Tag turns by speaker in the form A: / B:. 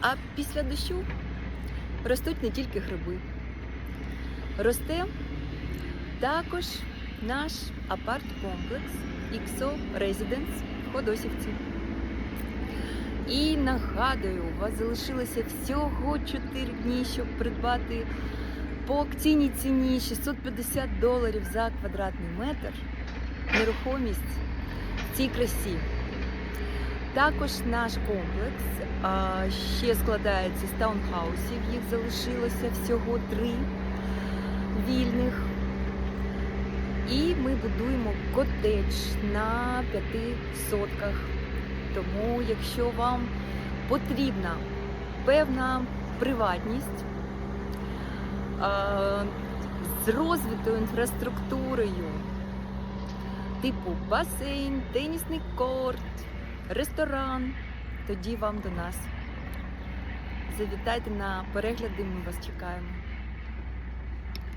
A: А після дощу ростуть не тільки гриби. Росте також наш апарт-комплекс XO Residence в Ходосівці. І нагадую, у вас залишилося всього 4 дні, щоб придбати по акційній ціні 650 доларів за квадратний метр нерухомість в цій красі. Також наш комплекс ще складається з таунхаусів, їх залишилося всього три вільних. І ми будуємо котедж на п'яти сотках. Тому, якщо вам потрібна певна приватність з розвитою інфраструктурою, типу басейн, тенісний корт, ресторан, тоді вам до нас. Завітайте на перегляди, ми вас чекаємо.